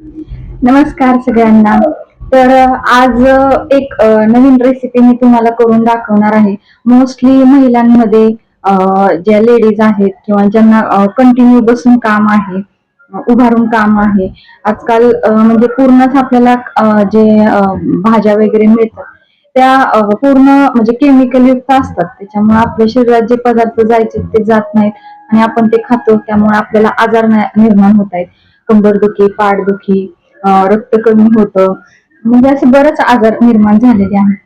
नमस्कार सगळ्यांना. तर आज एक नवीन रेसिपी मी तुम्हाला करून दाखवणार आहे. मोस्टली महिलांमध्ये ज्या लेडीज आहेत किंवा ज्यांना कंटिन्यू बसून काम आहे उभारून काम आहे आजकाल म्हणजे पूर्णच आपल्याला जे भाज्या वगैरे मिळतात त्या पूर्ण म्हणजे केमिकल युक्त असतात. त्याच्यामुळे आपल्या शरीरात जे पदार्थ जायचे ते जात नाहीत आणि आपण ते खातो त्यामुळे आपल्याला आजार निर्माण होत आहेत. कंबरदुखी पाठदुखी रक्त कमी होतं. म्हणजे असे बरेच आजार निर्माण झालेले आहेत.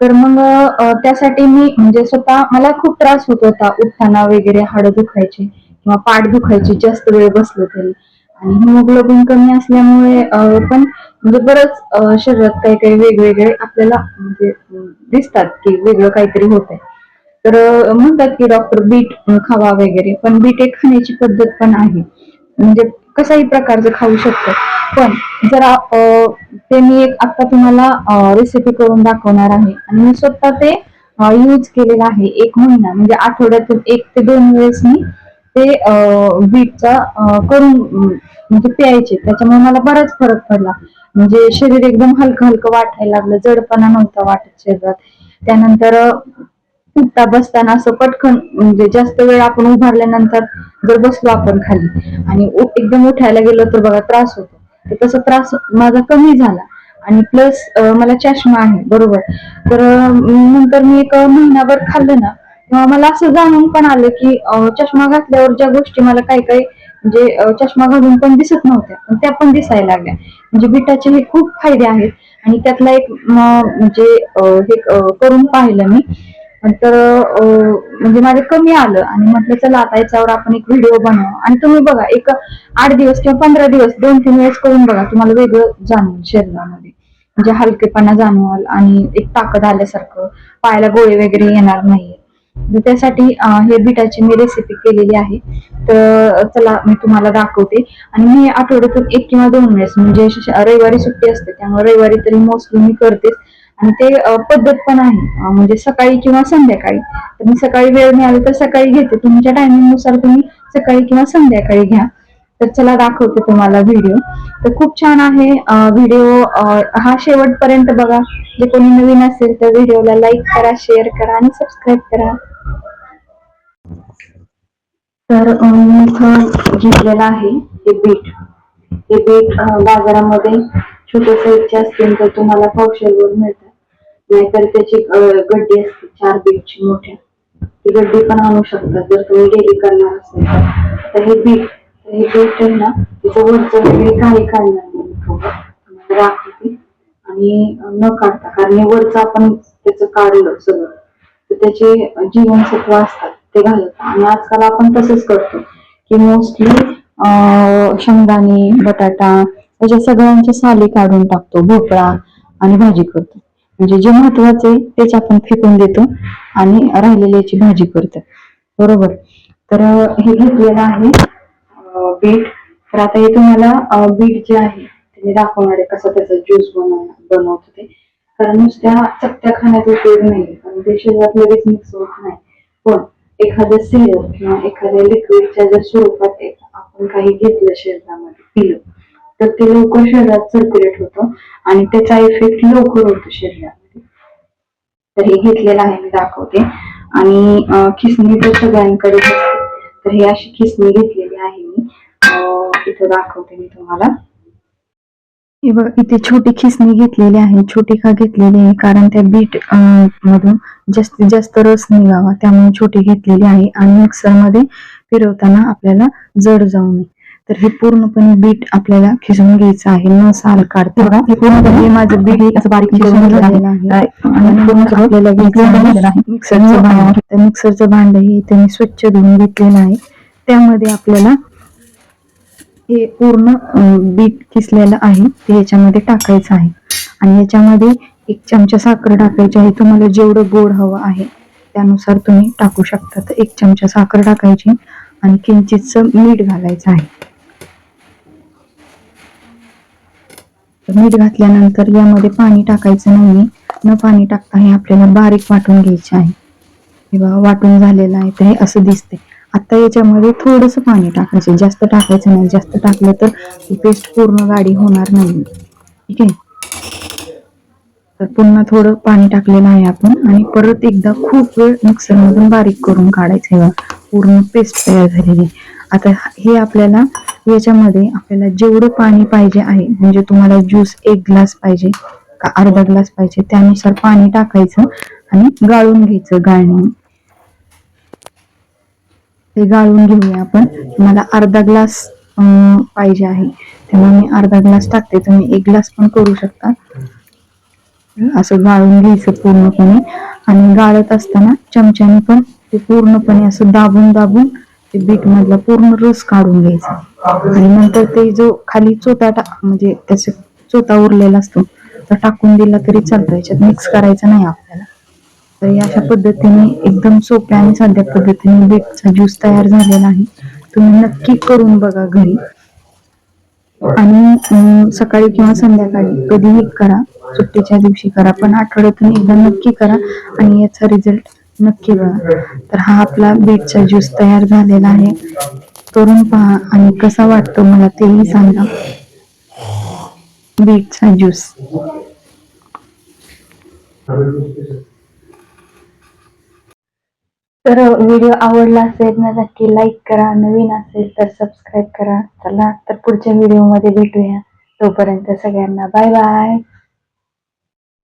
तर मग त्यासाठी मी म्हणजे स्वतः मला खूप त्रास होत होता उठताना वगैरे हाडं दुखायचे किंवा पाठ दुखायची जास्त वेळ बसलो तरी. आणि हिमोग्लोबिन कमी असल्यामुळे पण म्हणजे बरंच शरीरात काही काही वेगवेगळे आपल्याला म्हणजे दिसतात की वेगळं काहीतरी होत आहे तर म्हणतात की डॉक्टर बीट खावा वगैरे पण बीट एक खाण्याची पद्धत पण आहे. म्हणजे कशाही प्रकारचं खाऊ शकतो. पण जरा ते मी एक आता तुम्हाला रेसिपी करून दाखवणार आहे. आणि मी स्वतः ते यूज केलेलं आहे एक महिना. म्हणजे आठवड्यातून एक ते दोन वेळेस मी ते बीटचा करून म्हणजे प्यायचे. त्याच्यामुळे मला बराच फरक पडला. म्हणजे शरीर एकदम हलकं हलकं वाटायला लागलं. जडपणा नव्हता वाटत शरीरात. त्यानंतर उठता बसताना असं पटकन म्हणजे जास्त वेळ आपण उभारल्यानंतर जर बसलो आपण खाली आणि एकदम उठायला गेलो तर बघा त्रास होतो. तर तसा त्रास माझा कमी झाला. आणि प्लस मला चष्मा आहे बरोबर. तर नंतर मी एक महिनाभर खाल्लं ना तेव्हा मला असं जाणून पण आलं की चष्मा घातल्यावर ज्या गोष्टी मला काही काही म्हणजे चष्मा घालून पण दिसत नव्हत्या पण त्या पण दिसायला लागल्या. म्हणजे बिटाचे हे खूप फायदे आहेत. आणि त्यातला एक म्हणजे हे करून पाहिलं मी. तर म्हणजे माझं कमी आलं आणि म्हटलं चला आता याच्यावर आपण एक व्हिडिओ बनवू. आणि तुम्ही बघा एक आठ दिवस किंवा पंधरा दिवस दोन तीन वेळेस करून बघा तुम्हाला वेगळं जाणवेल शरीरामध्ये. म्हणजे हलकेपणा जाणवल आणि एक ताकद आल्यासारखं पायाला गोळे वगैरे येणार नाही तर त्यासाठी हे बिटाची मी रेसिपी केलेली आहे. तर चला मी तुम्हाला दाखवते. आणि मी आठवड्यातून एक किंवा दोन वेळेस म्हणजे रविवारी सुट्टी असते त्यामुळे रविवारी तरी मोस्टली मी करतेच. आणि ते पद्धत पण आहे. म्हणजे सकाळी किंवा संध्याकाळी. तर मी सकाळी वेळ मिळाली तर सकाळी घेते. तुमच्या टायमिंगनुसार तुम्ही सकाळी किंवा संध्याकाळी घ्या. तर चला दाखवते तुम्हाला व्हिडिओ. तर खूप छान आहे व्हिडिओ. हा शेवटपर्यंत बघा. जे कोणी नवीन असेल तर व्हिडिओला लाईक करा शेअर करा आणि सबस्क्राईब करा. तर मी इथं घेतलेलं आहे हे बीट. हे बीट बाजारामध्ये छोट्या साईजचे असतील तर तुम्हाला पावशेरवर मिळतं. नाहीतर त्याची गड्डी असते चार बीटची मोठ्या. ती गड्डी पण आणू शकतात जर तुम्ही डेली करणार असेल तर. हे बीट हे बीट आहे ना त्याचं वरचं हे काही काढणार नाही थोडं दाखवते. आणि न काढता कारण हे वरचं आपण त्याचं काढलं सगळं. तर त्याचे जीवनसत्व असतात ते घालत आणि आजकाल आपण तसंच करतो की मोस्टली शेंगदाणे बटाटा त्याच्या सगळ्यांच्या साली काढून टाकतो भोपळा आणि भाजी करतो. म्हणजे जे महत्त्वाचे आहे तेच आपण फेकून देतो आणि राहिलेल्याची भाजी करतो. बरोबर? तर हे घेतलेलं आहे बीट. तर आता हे तुम्हाला बीट जे आहे ते दाखवणार आहे कसं त्याचा ज्यूस बनवणार बनवतो ते. कारण नुसत्या चकत्या खाण्याचा उपयोग नाही कारण ते शरीरात लगेच मिक्स होत नाही. पण एखादं सिरप किंवा एखाद्या लिक्विडच्या जर स्वरूपात आपण काही घेतलं शरीरामध्ये तर ते लवकर शरीरात सर्क्युलेट होतं आणि त्याचा इफेक्ट लवकर होतो शरीरामध्ये. तर हे घेतलेलं आहे मी दाखवते. आणि खिसणी तर सगळ्यांकडे तर ही अशी खिसणी घेतलेली आहे मी. इथं दाखवते मी तुम्हाला. हे बघ इथे छोटी खिसणी घेतलेली आहे छोटी का घेतलेली आहे कारण त्या बीट मधून जास्तीत जास्त रस निघावा त्यामुळे छोटी घेतलेली आहे. आणि मिक्सरमध्ये फिरवताना आपल्याला जड जाऊ नये. तर हे पूर्णपणे बीट आपल्याला खिसून घ्यायचं आहे. न साल काढता हे पूर्णपणे माझं बीट असं बारीक खिसून झालेलं आहे. आणि पूर्ण आपल्याला घ्यायचं आहे. मिक्सरचं भांड तर मिक्सरचं भांड हे इथे मी स्वच्छ धुवून घेतलेलं आहे. त्यामध्ये आपल्याला हे पूर्ण बीट किसलेलं आहे. ते याच्यामध्ये टाकायचं आहे. आणि याच्यामध्ये एक चमचा साखर टाकायची आहे. तुम्हाला जेवढं गोड हवं आहे त्यानुसार तुम्ही टाकू शकता. तर एक चमचा साखर टाकायची आणि किंचितच मीठ घालायचं आहे. मीठ घातल्यानंतर यामध्ये पाणी टाकायचं नाही. न पाणी टाकता हे आपल्याला बारीक वाटून घ्यायचे आहे. हे बघा वाटून झालेलं आहे तर हे असं दिसते आता याच्यामध्ये थोडंसं पाणी टाकायचं. जास्त टाकायचं नाही. जास्त टाकलं तर पेस्ट पूर्ण गाडी होणार नाही. ठीक आहे? तर पुन्हा थोडं पाणी टाकलेलं आहे आपण. आणि परत एकदा खूप वेळ मिक्सरमधून बारीक करून काढायचं पूर्ण पेस्ट तयार झालेली आता हे आपल्याला याच्यामध्ये आपल्याला जेवढं पाणी पाहिजे आहे म्हणजे तुम्हाला ज्यूस एक ग्लास पाहिजे का अर्धा ग्लास पाहिजे त्यानुसार पाणी टाकायचं आणि गाळून घ्यायचं गाळणी. ते गाळून घेऊया आपण. मला अर्धा ग्लास पाहिजे आहे. त्यामुळे मी अर्धा ग्लास टाकते. तुम्ही एक ग्लास पण करू शकता. असं गाळून घ्यायचं पूर्णपणे. आणि गाळत असताना चमच्याने पण ते पूर्णपणे असं दाबून दाबून ते बीट मधला पूर्ण रस काढून घ्यायचा. आणि नंतर ते जो खाली चोथा म्हणजे त्याचा चोथा उरलेला असतो तो टाकून दिला तरी चालतो. याच्यात मिक्स करायचा नाही आपल्याला. तर अशा पद्धतीने एकदम सोप्या आणि साध्या पद्धतीने बीटचा ज्यूस तयार झालेला आहे. तुम्ही नक्की करून बघा घरी. आणि सकाळी किंवा संध्याकाळी कधीही करा. सुट्टीच्या दिवशी करा. पण आठवड्यातून एकदा नक्की करा. आणि याचा रिझल्ट नक्की बघा. तर हा आपला बीटचा ज्यूस तयार झालेला आहे. करून पहा आणि कसा वाटतो मला तेही सांगा. बीटचा ज्यूस. तर व्हिडिओ आवडला असेल ना नक्की लाईक करा. नवीन असेल तर सबस्क्राईब करा. चला तर पुढच्या व्हिडिओमध्ये भेटूया. तोपर्यंत सगळ्यांना बाय बाय